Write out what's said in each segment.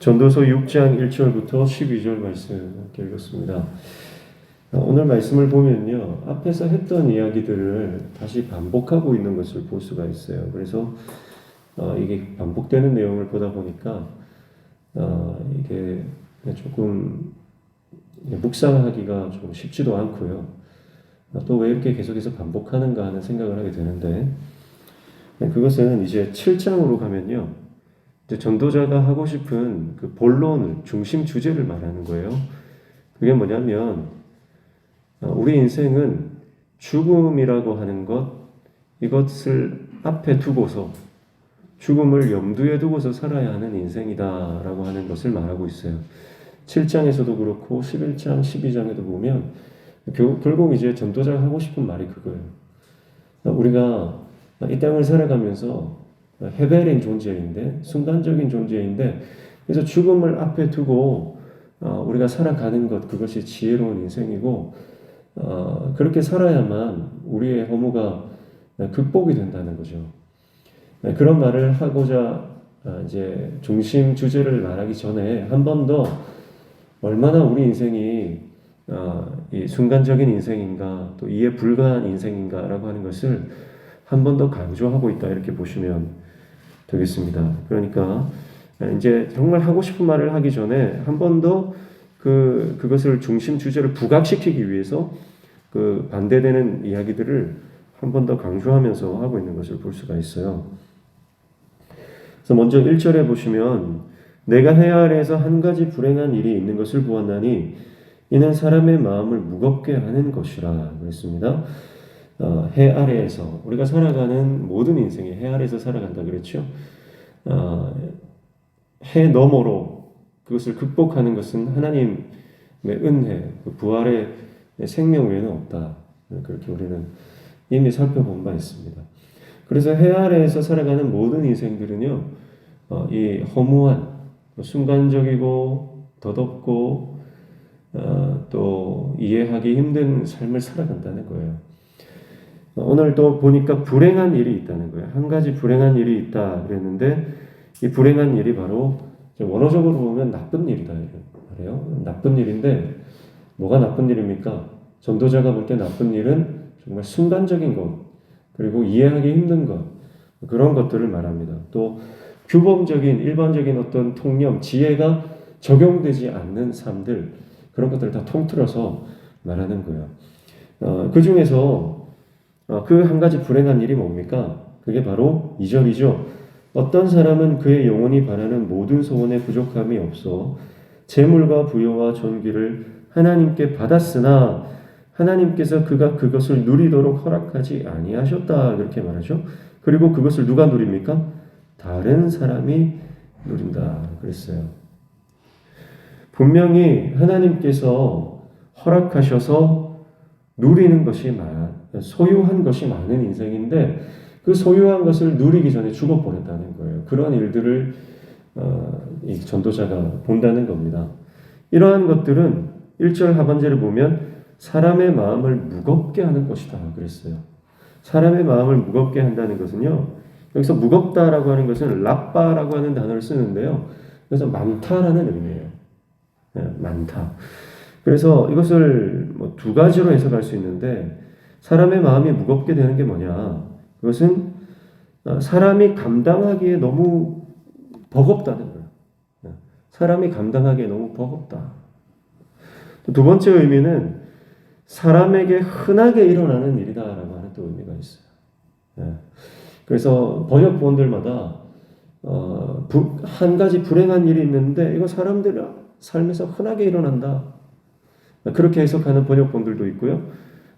전도서 6장 1절부터 12절 말씀 읽었습니다. 오늘 말씀을 보면요. 앞에서 했던 이야기들을 다시 반복하고 있는 것을 볼 수가 있어요. 그래서 어, 이게 반복되는 내용을 보다 보니까 어, 이게 조금 묵상하기가 좀 쉽지도 않고요. 또 왜 이렇게 계속해서 반복하는가 하는 생각을 하게 되는데 그것은 이제 7장으로 가면요. 이제 전도자가 하고 싶은 그 본론을 중심 주제를 말하는 거예요. 그게 뭐냐면 어, 우리 인생은 죽음이라고 하는 것 이것을 앞에 두고서 죽음을 염두에 두고서 살아야 하는 인생이다라고 하는 것을 말하고 있어요. 7장에서도 그렇고 11장, 12장에도 보면 결국 이제 전도자가 하고 싶은 말이 그거예요. 우리가 이 땅을 살아가면서 헤벨인 존재인데 순간적인 존재인데 그래서 죽음을 앞에 두고 어, 우리가 살아가는 것 그것이 지혜로운 인생이고 어, 그렇게 살아야만 우리의 허무가 극복이 된다는 거죠. 네, 그런 말을 하고자 어, 이제 중심 주제를 말하기 전에 한 번 더 얼마나 우리 인생이 이 순간적인 인생인가 또 이해 불가한 인생인가라고 하는 것을 한 번 더 강조하고 있다 이렇게 보시면 되겠습니다. 그러니까 이제 정말 하고 싶은 말을 하기 전에 한 번 더 그 그것을 중심 주제를 부각시키기 위해서 그 반대되는 이야기들을 한 번 더 강조하면서 하고 있는 것을 볼 수가 있어요. 그래서 먼저 1절에 보시면 내가 해 아래에서 한 가지 불행한 일이 있는 것을 보았나니 이는 사람의 마음을 무겁게 하는 것이라 그랬습니다. 어, 해 아래에서 우리가 살아가는 모든 인생이 해 아래에서 살아간다 그랬죠. 어, 해 너머로 그것을 극복하는 것은 하나님의 은혜, 그 부활의 생명 외에는 없다. 그렇게 우리는 이미 살펴본 바 있습니다. 그래서 해 아래에서 살아가는 모든 인생들은요, 어, 이 허무한, 순간적이고 더덥고 어, 또 이해하기 힘든 삶을 살아간다는 거예요. 오늘 또 보니까 불행한 일이 있다는 거예요. 한 가지 불행한 일이 있다 그랬는데 이 불행한 일이 바로 원어적으로 보면 나쁜 일이다 그래요. 나쁜 일인데 뭐가 나쁜 일입니까? 전도자가 볼 때 나쁜 일은 정말 순간적인 것 그리고 이해하기 힘든 것 그런 것들을 말합니다. 또 규범적인 일반적인 어떤 통념 지혜가 적용되지 않는 삶들 그런 것들을 다 통틀어서 말하는 거예요. 어, 그 중에서 어, 그한 가지 불행한 일이 뭡니까? 그게 바로 2절이죠. 어떤 사람은 그의 영혼이 바라는 모든 소원에 부족함이 없어 재물과 부여와 존귀를 하나님께 받았으나 하나님께서 그가 그것을 누리도록 허락하지 아니하셨다 그렇게 말하죠. 그리고 그것을 누가 누립니까? 다른 사람이 누린다 그랬어요. 분명히 하나님께서 허락하셔서 누리는 것이 많, 소유한 것이 많은 인생인데 그 소유한 것을 누리기 전에 죽어버렸다는 거예요. 그런 일들을 어, 이 전도자가 본다는 겁니다. 이러한 것들은 1절 하반절을 보면 사람의 마음을 무겁게 하는 것이다 그랬어요. 사람의 마음을 무겁게 한다는 것은요. 여기서 무겁다라고 하는 것은 라빠라고 하는 단어를 쓰는데요. 그래서 많다라는 의미예요. 네, 많다. 그래서 이것을 뭐 두 가지로 해석할 수 있는데 사람의 마음이 무겁게 되는 게 뭐냐? 그것은 어, 사람이 감당하기에 너무 버겁다는 거예요. 네, 사람이 감당하기에 너무 버겁다. 두 번째 의미는 사람에게 흔하게 일어나는 일이다라고 하는 또 의미가 있어요. 네. 그래서 번역 본들마다 어, 부, 한 가지 불행한 일이 있는데 이거 사람들 삶에서 흔하게 일어난다. 그렇게 해석하는 번역본들도 있고요.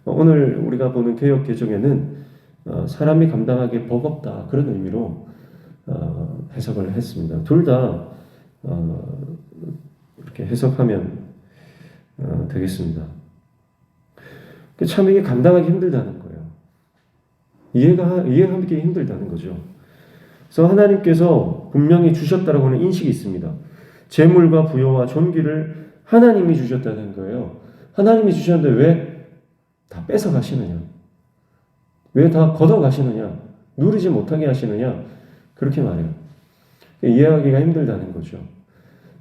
어, 오늘 우리가 보는 개혁 개정에는 어, 사람이 감당하기 버겁다 그런 의미로 어, 해석을 했습니다. 둘다 어, 이렇게 해석하면 어, 되겠습니다. 참 이게 감당하기 힘들다는 거예요. 이해가 이해하기 힘들다는 거죠. 그래서 하나님께서 분명히 주셨다라고 하는 인식이 있습니다. 재물과 부여와 존귀를 하나님이 주셨다는 거예요. 하나님이 주셨는데 왜 다 뺏어 가시느냐? 왜 다 걷어 가시느냐? 누리지 못하게 하시느냐? 그렇게 말해요. 이해하기가 힘들다는 거죠.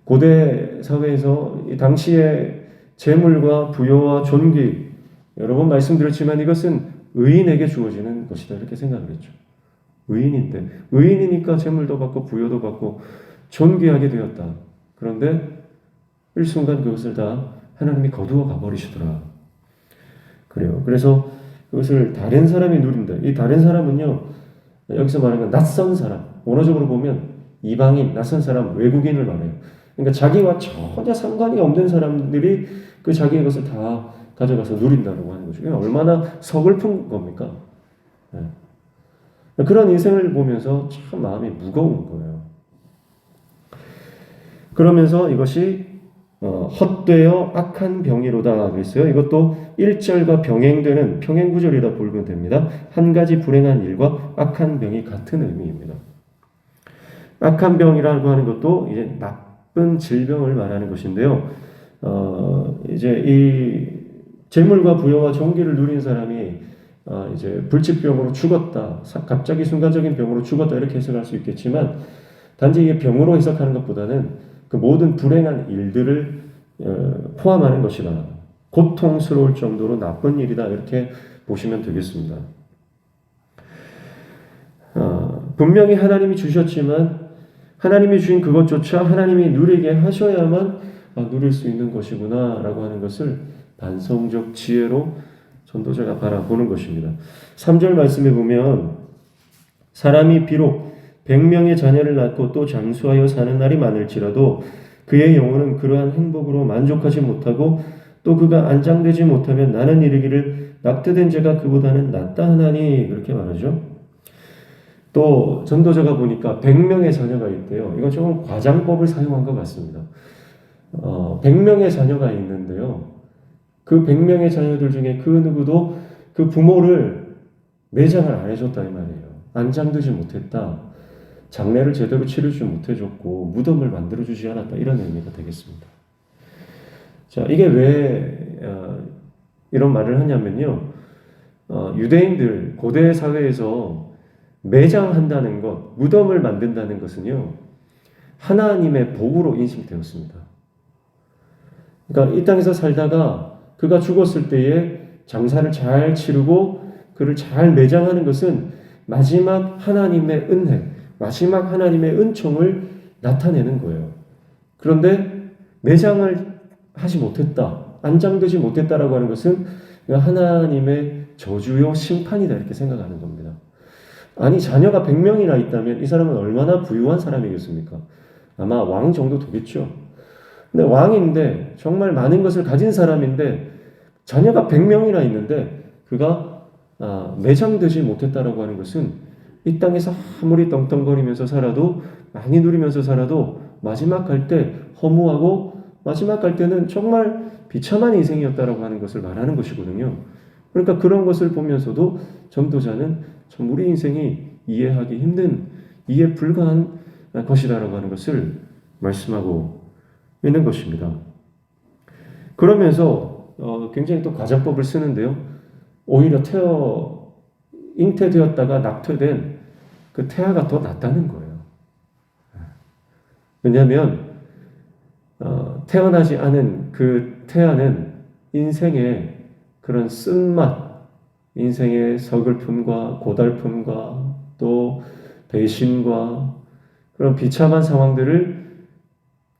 고대 사회에서 이 당시의 재물과 부여와 존귀 여러 번 말씀드렸지만 이것은 의인에게 주어지는 것이다 이렇게 생각을 했죠. 의인인데 의인이니까 재물도 받고 부여도 받고 존귀하게 되었다. 그런데 일순간 그것을 다 하나님이 거두어 가버리시더라. 그래요. 그래서 그것을 다른 사람이 누린다. 이 다른 사람은요, 여기서 말하는 건 낯선 사람. 원어적으로 보면 이방인, 낯선 사람, 외국인을 말해요. 그러니까 자기와 전혀 상관이 없는 사람들이 그 자기의 것을 다 가져가서 누린다고 하는 거죠. 얼마나 서글픈 겁니까? 네. 그런 인생을 보면서 참 마음이 무거운 거예요. 그러면서 이것이 어, 헛되어 악한 병이로다 그랬어요. 이것도 1절과 병행되는 평행구절이라 보면 됩니다. 한 가지 불행한 일과 악한 병이 같은 의미입니다. 악한 병이라고 하는 것도 이제 나쁜 질병을 말하는 것인데요. 어, 이제 이 재물과 부여와 종기를 누린 사람이 어, 이제 불치병으로 죽었다, 갑자기 순간적인 병으로 죽었다 이렇게 해석할 수 있겠지만 단지 이게 병으로 해석하는 것보다는 그 모든 불행한 일들을 어, 포함하는 것이다. 고통스러울 정도로 나쁜 일이다. 이렇게 보시면 되겠습니다. 어, 분명히 하나님이 주셨지만 하나님이 주신 그것조차 하나님이 누리게 하셔야만 아, 누릴 수 있는 것이구나 라고 하는 것을 반성적 지혜로 전도자가 바라보는 것입니다. 3절 말씀에 보면 사람이 비록 백명의 자녀를 낳고 또 장수하여 사는 날이 많을지라도 그의 영혼은 그러한 행복으로 만족하지 못하고 또 그가 안장되지 못하면 나는 이르기를 낙태된 자가 그보다는 낫다 하나니 그렇게 말하죠. 또 전도자가 보니까 100명의 자녀가 있대요. 이건 조금 과장법을 사용한 것 같습니다. 어, 100명의 자녀가 있는데요. 그 100명의 자녀들 중에 그 누구도 그 부모를 매장을 안 해줬다 이 말이에요. 안장되지 못했다. 장례를 제대로 치르지 못해줬고 무덤을 만들어주지 않았다 이런 의미가 되겠습니다. 자 이게 왜 어, 이런 말을 하냐면요 어, 유대인들 고대 사회에서 매장한다는 것, 무덤을 만든다는 것은요 하나님의 복으로 인식되었습니다. 그러니까 이 땅에서 살다가 그가 죽었을 때에 장사를 잘 치르고 그를 잘 매장하는 것은 마지막 하나님의 은혜, 마지막 하나님의 은총을 나타내는 거예요. 그런데 매장을 하지 못했다, 안장되지 못했다라고 하는 것은 하나님의 저주요 심판이다 이렇게 생각하는 겁니다. 아니 자녀가 100명이나 있다면 이 사람은 얼마나 부유한 사람이겠습니까? 아마 왕 정도 되겠죠. 근데 왕인데 정말 많은 것을 가진 사람인데 자녀가 100명이나 있는데 그가 아, 매장되지 못했다라고 하는 것은 이 땅에서 아무리 떵떵거리면서 살아도 많이 누리면서 살아도 마지막 갈 때 허무하고 마지막 갈 때는 정말 비참한 인생이었다라고 하는 것을 말하는 것이거든요. 그러니까 그런 것을 보면서도 전도자는 참 우리 인생이 이해하기 힘든 이해 불가한 것이다라고 하는 것을 말씀하고 있는 것입니다. 그러면서 어, 굉장히 또 과장법을 쓰는데요. 오히려 태어 잉태되었다가 낙태된 그 태아가 더 낫다는 거예요. 왜냐하면 어, 태어나지 않은 그 태아는 인생의 그런 쓴맛, 인생의 서글픔과 고달픔과 또 배신과 그런 비참한 상황들을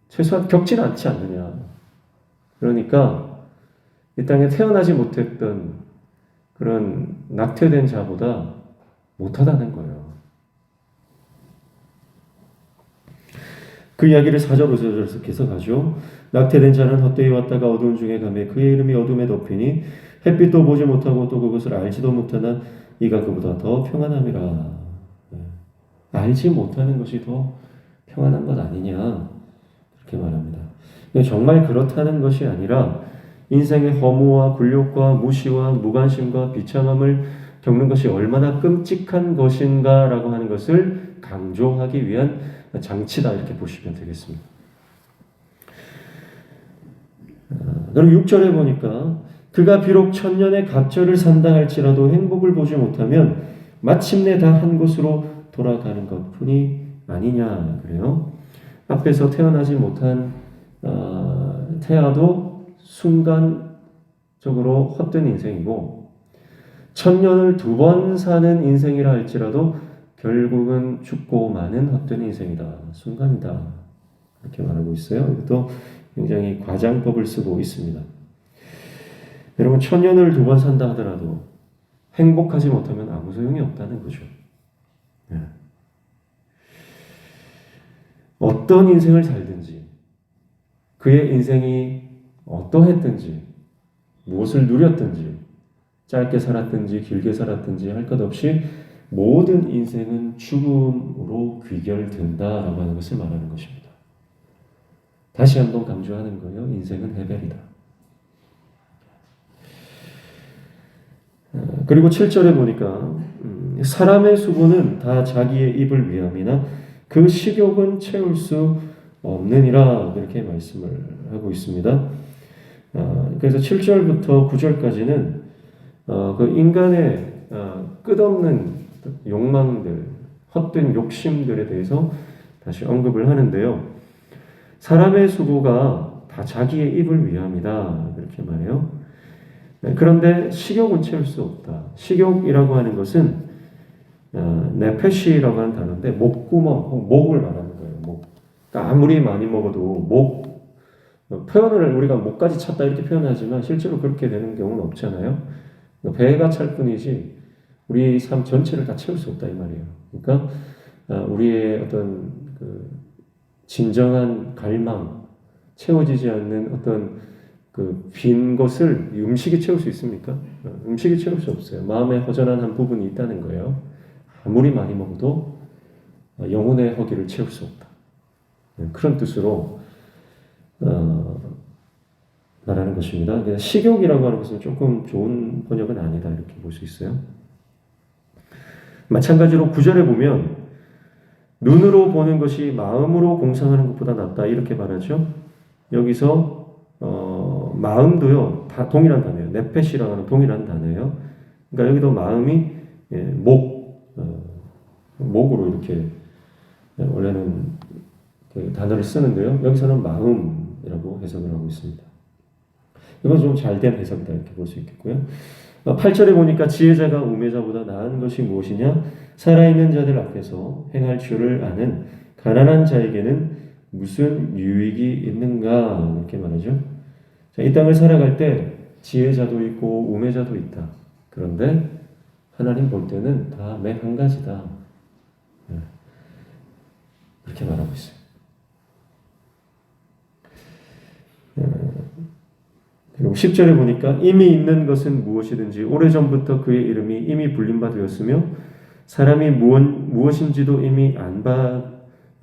최소한 겪지 않지 않느냐. 그러니까 이 땅에 태어나지 못했던 그런 낙태된 자보다 못하다는 거예요. 그 이야기를 4절 5절에서 계속하죠. 낙태된 자는 헛되이 왔다가 어두운 중에 가매 그의 이름이 어둠에 덮이니 햇빛도 보지 못하고 또 그것을 알지도 못하나 이가 그보다 더 평안함이라. 네. 알지 못하는 것이 더 평안한 것 아니냐. 그렇게 말합니다. 정말 그렇다는 것이 아니라 인생의 허무와 굴욕과 무시와 무관심과 비참함을 겪는 것이 얼마나 끔찍한 것인가라고 하는 것을 강조하기 위한 장치다 이렇게 보시면 되겠습니다. 아, 그럼 6절에 보니까 그가 비록 천년의 갑절을 산다 할지라도 행복을 보지 못하면 마침내 다 한 곳으로 돌아가는 것뿐이 아니냐 그래요. 앞에서 태어나지 못한 아, 태아도 순간적으로 헛된 인생이고 천년을 두 번 사는 인생이라 할지라도 결국은 죽고 마는 헛된 인생이다. 순간이다. 이렇게 말하고 있어요. 이것도 굉장히 과장법을 쓰고 있습니다. 여러분 천년을 두 번 산다 하더라도 행복하지 못하면 아무 소용이 없다는 거죠. 네. 어떤 인생을 살든지 그의 인생이 어떠했든지 무엇을 누렸든지 짧게 살았든지 길게 살았든지 할 것 없이 모든 인생은 죽음으로 귀결된다라고 하는 것을 말하는 것입니다. 다시 한번 강조하는 거예요. 인생은 해별이다. 어, 그리고 7절에 보니까 음, 사람의 수고는 다 자기의 입을 위함이나 그 식욕은 채울 수 없느니라 이렇게 말씀을 하고 있습니다. 어, 그래서 7절부터 9절까지는 어, 그 인간의 어, 끝없는 욕망들, 헛된 욕심들에 대해서 다시 언급을 하는데요. 사람의 수고가 다 자기의 입을 위함이다 이렇게 말해요. 네, 그런데 식욕은 채울 수 없다. 식욕이라고 하는 것은 어, 네페시라고 하는 단어인데 목구멍, 목을 말하는 거예요. 목. 그러니까 아무리 많이 먹어도 목 어, 표현을 우리가 목까지 찼다 이렇게 표현하지만 실제로 그렇게 되는 경우는 없잖아요. 배가 찰 뿐이지 우리 삶 전체를 다 채울 수 없다 이 말이에요. 그러니까 어, 우리의 어떤 그 진정한 갈망, 채워지지 않는 어떤 그 빈 것을 음식이 채울 수 있습니까? 어, 음식이 채울 수 없어요. 마음에 허전한 한 부분이 있다는 거예요. 아무리 많이 먹어도 어, 영혼의 허기를 채울 수 없다. 네, 그런 뜻으로 어, 말하는 것입니다. 그래서 식욕이라고 하는 것은 조금 좋은 번역은 아니다 이렇게 볼 수 있어요. 마찬가지로 구절에 보면 눈으로 보는 것이 마음으로 공상하는 것보다 낫다 이렇게 말하죠. 여기서 어, 마음도요 다 동일한 단어예요. 네페시라고 하는 동일한 단어예요. 그러니까 여기도 마음이 예, 목 어, 목으로 이렇게 예, 원래는 그 단어를 쓰는데요. 여기서는 마음이라고 해석을 하고 있습니다. 이건 좀 잘된 해석이다 이렇게 볼 수 있겠고요. 8절에 보니까 지혜자가 우매자보다 나은 것이 무엇이냐? 살아있는 자들 앞에서 행할 줄을 아는 가난한 자에게는 무슨 유익이 있는가? 이렇게 말하죠. 자, 이 땅을 살아갈 때 지혜자도 있고 우매자도 있다. 그런데 하나님 볼 때는 다 맨 한 가지다. 네. 그렇게 말하고 있어요. 그리고 10절에 보니까 이미 있는 것은 무엇이든지 오래전부터 그의 이름이 이미 불린 바 되었으며 사람이 무엇, 무엇인지도 이미 안바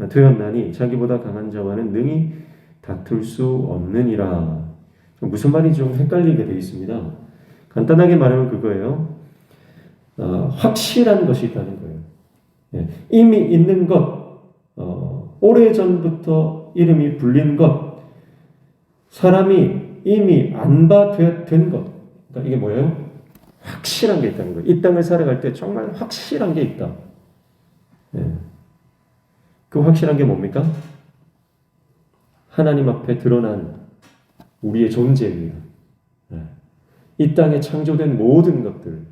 되었나니 자기보다 강한 자와는 능히 다툴 수 없느니라. 무슨 말인지 좀 헷갈리게 되어 있습니다. 간단하게 말하면 그거예요. 어, 확실한 것이 있다는 거예요. 예, 이미 있는 것, 어, 오래전부터 이름이 불린 것, 사람이 이미 안바된 것. 그러니까 이게 뭐예요? 확실한 게 있다는 거예요. 이 땅을 살아갈 때 정말 확실한 게 있다. 네. 그 확실한 게 뭡니까? 하나님 앞에 드러난 우리의 존재입니다. 네. 이 땅에 창조된 모든 것들,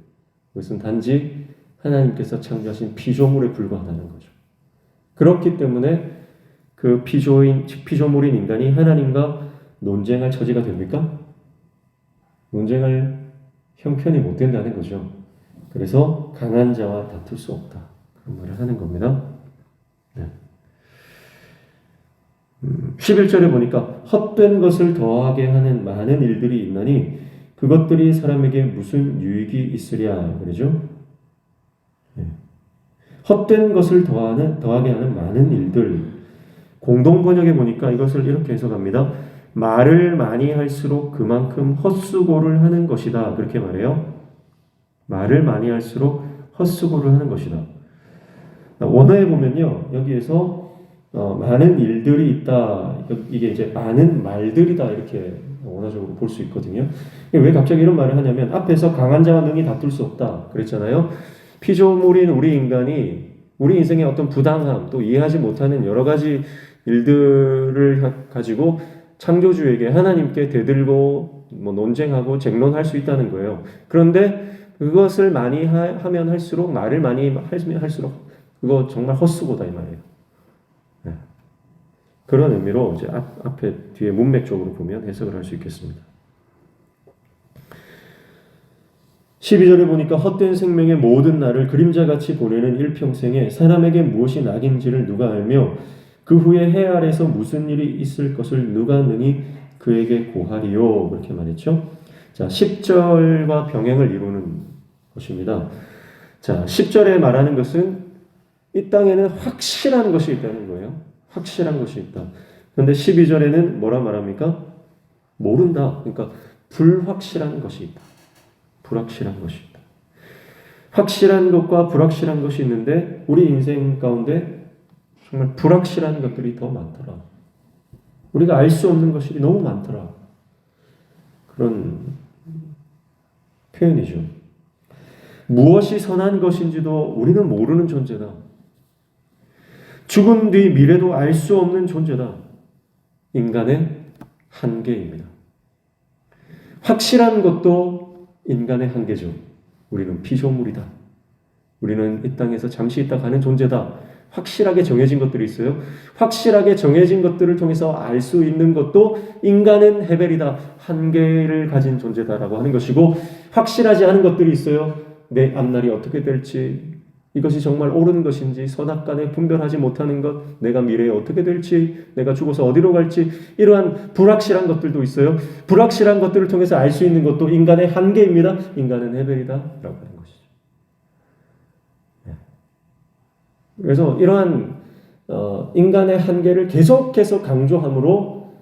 그것은 단지 하나님께서 창조하신 피조물에 불과하다는 거죠. 그렇기 때문에 그 피조인, 피조물인 인간이 하나님과 논쟁할 처지가 됩니까? 논쟁할 형편이 못 된다는 거죠. 그래서 강한 자와 다툴 수 없다. 그런 말을 하는 겁니다. 네. 음, 11절에 보니까 헛된 것을 더하게 하는 많은 일들이 있나니 그것들이 사람에게 무슨 유익이 있으랴 그러죠. 네. 헛된 것을 더하는 더하게 하는 많은 일들 공동 번역에 보니까 이것을 이렇게 해석합니다. 말을 많이 할수록 그만큼 헛수고를 하는 것이다. 그렇게 말해요. 말을 많이 할수록 헛수고를 하는 것이다. 원어에 보면요. 여기에서 어, 많은 일들이 있다. 이게 이제 많은 말들이다. 이렇게 원어적으로 볼 수 있거든요. 왜 갑자기 이런 말을 하냐면 앞에서 강한 자와 능히 다툴 수 없다. 그랬잖아요. 피조물인 우리 인간이 우리 인생의 어떤 부당함 또 이해하지 못하는 여러 가지 일들을 하- 가지고 창조주에게 하나님께 대들고 뭐 논쟁하고 쟁론할 수 있다는 거예요. 그런데 그것을 많이 하, 하면 할수록 말을 많이 하면 할수록 그거 정말 헛수고다 이 말이에요. 네. 그런 의미로 이제 앞, 앞에 뒤에 문맥 쪽으로 보면 해석을 할 수 있겠습니다. 12절에 보니까 헛된 생명의 모든 날을 그림자같이 보내는 일평생에 사람에게 무엇이 낙인지를 누가 알며 그 후에 해 아래서 무슨 일이 있을 것을 누가 능히 그에게 고하리요 그렇게 말했죠. 자, 10절과 병행을 이루는 것입니다. 자, 10절에 말하는 것은 이 땅에는 확실한 것이 있다는 거예요. 확실한 것이 있다. 그런데 12절에는 뭐라 말합니까? 모른다. 그러니까 불확실한 것이 있다. 불확실한 것이 있다. 확실한 것과 불확실한 것이 있는데 우리 인생 가운데 정말 불확실한 것들이 더 많더라. 우리가 알 수 없는 것이 너무 많더라. 그런 표현이죠. 무엇이 선한 것인지도 우리는 모르는 존재다. 죽은 뒤 미래도 알 수 없는 존재다. 인간의 한계입니다. 확실한 것도 인간의 한계죠. 우리는 피조물이다. 우리는 이 땅에서 잠시 있다 가는 존재다. 확실하게 정해진 것들이 있어요. 확실하게 정해진 것들을 통해서 알 수 있는 것도 인간은 헤벨이다. 한계를 가진 존재다라고 하는 것이고 확실하지 않은 것들이 있어요. 내 앞날이 어떻게 될지 이것이 정말 옳은 것인지 선악간에 분별하지 못하는 것, 내가 미래에 어떻게 될지, 내가 죽어서 어디로 갈지 이러한 불확실한 것들도 있어요. 불확실한 것들을 통해서 알 수 있는 것도 인간의 한계입니다. 인간은 헤벨이다라고 것이죠. 네. 그래서 이러한 어, 인간의 한계를 계속해서 강조함으로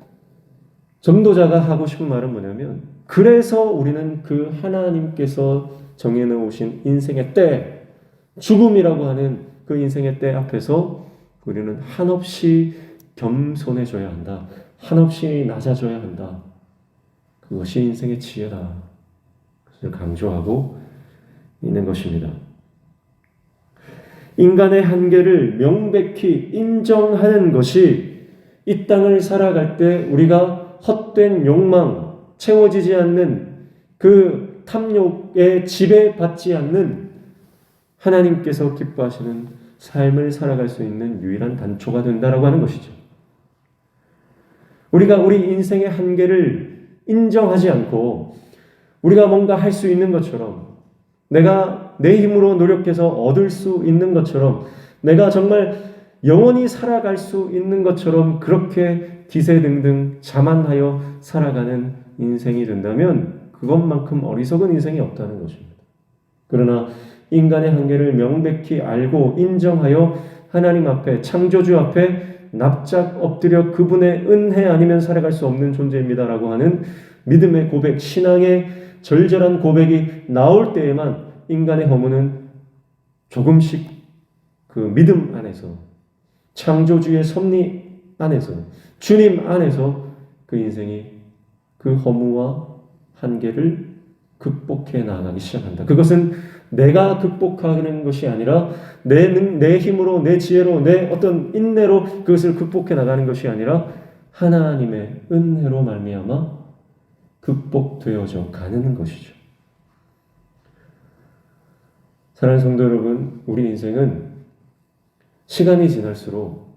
전도자가 하고 싶은 말은 뭐냐면 그래서 우리는 그 하나님께서 정해놓으신 인생의 때 죽음이라고 하는 그 인생의 때 앞에서 우리는 한없이 겸손해져야 한다. 한없이 낮아져야 한다. 그것이 인생의 지혜다. 그것을 강조하고 있는 것입니다. 인간의 한계를 명백히 인정하는 것이 이 땅을 살아갈 때 우리가 헛된 욕망, 채워지지 않는 그 탐욕에 지배받지 않는 하나님께서 기뻐하시는 삶을 살아갈 수 있는 유일한 단초가 된다라고 하는 것이죠. 우리가 우리 인생의 한계를 인정하지 않고 우리가 뭔가 할 수 있는 것처럼 내가 내 힘으로 노력해서 얻을 수 있는 것처럼 내가 정말 영원히 살아갈 수 있는 것처럼 그렇게 기세 등등 자만하여 살아가는 인생이 된다면 그것만큼 어리석은 인생이 없다는 것입니다. 그러나 인간의 한계를 명백히 알고 인정하여 하나님 앞에 창조주 앞에 납작 엎드려 그분의 은혜 아니면 살아갈 수 없는 존재입니다라고 하는 믿음의 고백, 신앙의 절절한 고백이 나올 때에만 인간의 허무는 조금씩 그 믿음 안에서 창조주의 섭리 안에서 주님 안에서 그 인생이 그 허무와 한계를 극복해 나가기 시작한다. 그것은 내가 극복하는 것이 아니라 내, 능- 내 힘으로, 내 지혜로, 내 어떤 인내로 그것을 극복해 나가는 것이 아니라 하나님의 은혜로 말미암아 극복되어져 가는 것이죠. 사랑하는 성도 여러분, 우리 인생은 시간이 지날수록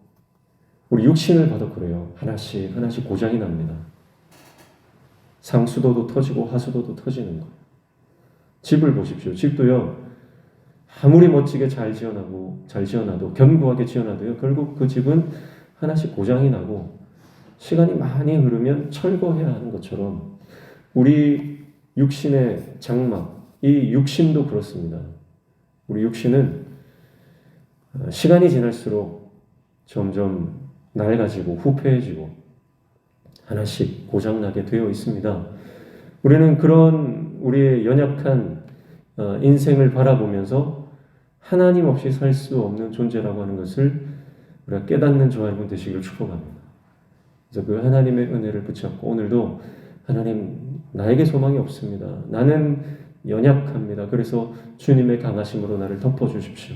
우리 육신을 봐도 그래요. 하나씩 하나씩 고장이 납니다. 상수도도 터지고 하수도도 터지는 거예요. 집을 보십시오. 집도요. 아무리 멋지게 잘 지어놔고 잘 지어놔도 견고하게 지어놔도요. 결국 그 집은 하나씩 고장이 나고 시간이 많이 흐르면 철거해야 하는 것처럼 우리 육신의 장막, 이 육신도 그렇습니다. 우리 육신은 어, 시간이 지날수록 점점 낡아지고 후패해지고 하나씩 고장나게 되어 있습니다. 우리는 그런 우리의 연약한 어, 인생을 바라보면서 하나님 없이 살 수 없는 존재라고 하는 것을 우리가 깨닫는 저와 여러분 되시기를 축복합니다. 그래서 그 하나님의 은혜를 붙잡고 오늘도 하나님 나에게 소망이 없습니다. 나는 연약합니다. 그래서 주님의 강하심으로 나를 덮어 주십시오.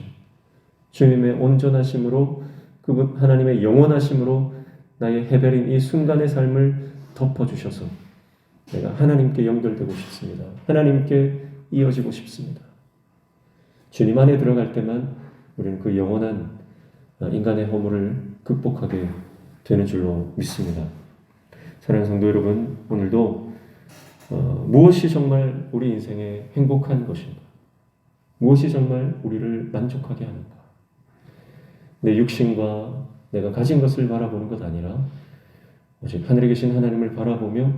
주님의 온전하심으로 그분 하나님의 영원하심으로 나의 해별인 이 순간의 삶을 덮어 주셔서 내가 하나님께 연결되고 싶습니다. 하나님께 이어지고 싶습니다. 주님 안에 들어갈 때만 우리는 그 영원한 인간의 허물을 극복하게 되는 줄로 믿습니다. 사랑하는 성도 여러분, 오늘도 어, 무엇이 정말 우리 인생의 행복한 것인가? 무엇이 정말 우리를 만족하게 하는가? 내 육신과 내가 가진 것을 바라보는 것 아니라 오직 하늘에 계신 하나님을 바라보며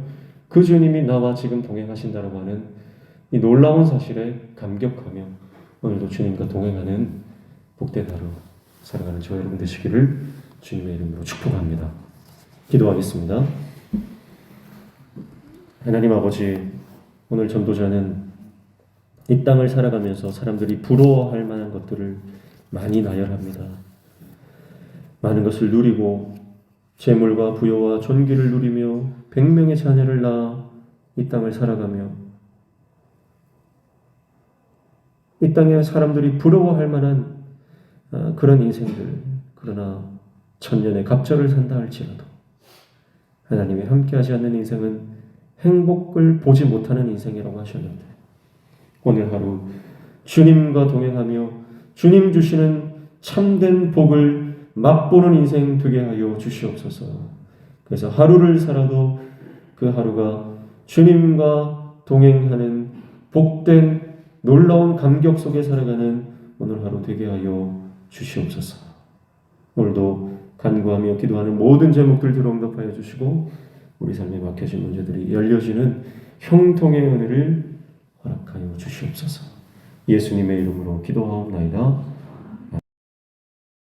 그 주님이 나와 지금 동행하신다라고 하는 이 놀라운 사실에 감격하며 오늘도 주님과 동행하는 복된 하루 살아가는 저 여러분 되시기를 주님의 이름으로 축복합니다. 기도하겠습니다. 하나님 아버지, 오늘 전도자는 이 땅을 살아가면서 사람들이 부러워할 만한 것들을 많이 나열합니다. 많은 것을 누리고 재물과 부여와 존귀를 누리며 백명의 자녀를 낳아 이 땅을 살아가며 이 땅에 사람들이 부러워할 만한 아, 그런 인생들 그러나 천년의 갑절을 산다 할지라도 하나님이 함께하지 않는 인생은 행복을 보지 못하는 인생이라고 하셨는데 오늘 하루 주님과 동행하며 주님 주시는 참된 복을 맛보는 인생 되게 하여 주시옵소서. 그래서 하루를 살아도 그 하루가 주님과 동행하는 복된 놀라운 감격 속에 살아가는 오늘 하루 되게 하여 주시옵소서. 오늘도 간구하며 기도하는 모든 제목들 들어 응답하여 주시고 우리 삶에 막혀진 문제들이 열려지는 형통의 은혜를 허락하여 주시옵소서. 예수님의 이름으로 기도하옵나이다.